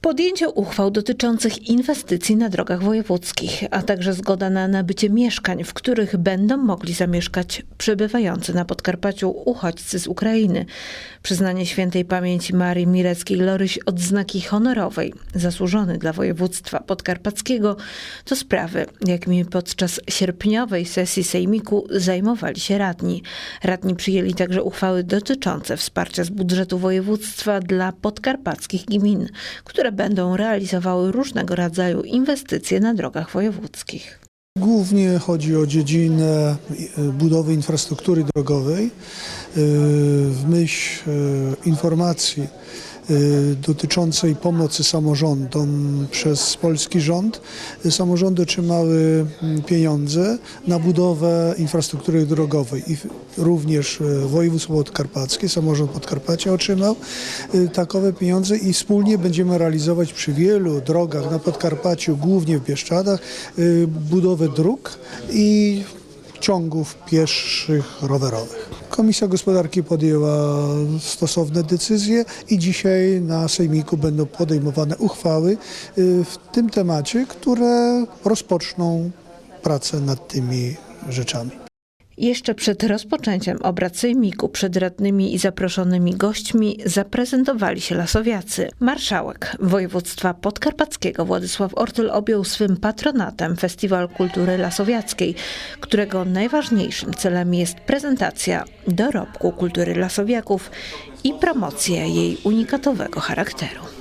Podjęcie uchwał dotyczących inwestycji na drogach wojewódzkich, a także zgoda na nabycie mieszkań, w których będą mogli zamieszkać przebywający na Podkarpaciu uchodźcy z Ukrainy. Przyznanie świętej pamięci Marii Mireckiej-Loryś odznaki honorowej, zasłużony dla województwa podkarpackiego, to sprawy, jakimi podczas sierpniowej sesji sejmiku zajmowali się radni. Radni przyjęli także uchwały dotyczące wsparcia z budżetu województwa dla podkarpackich gmin, które będą realizowały różnego rodzaju inwestycje na drogach wojewódzkich. Głównie chodzi o dziedzinę e, budowy infrastruktury drogowej w myśl e, informacji e, dotyczącej pomocy samorządom przez polski rząd. Samorządy otrzymały mm, pieniądze na budowę infrastruktury drogowej i również województwo podkarpackie, samorząd Podkarpacia otrzymał takowe pieniądze i wspólnie będziemy realizować przy wielu drogach na Podkarpaciu, głównie w Bieszczadach, y, budowę dróg i ciągów pieszych, rowerowych. Komisja Gospodarki podjęła stosowne decyzje i dzisiaj na Sejmiku będą podejmowane uchwały y, w tym temacie, które rozpoczną pracę nad tymi rzeczami. Jeszcze przed rozpoczęciem obrad sejmiku przed radnymi i zaproszonymi gośćmi zaprezentowali się lasowiacy. Marszałek województwa podkarpackiego Władysław Ortyl objął swym patronatem Festiwal Kultury Lasowiackiej, którego najważniejszym celem jest prezentacja dorobku kultury lasowiaków i promocja jej unikatowego charakteru.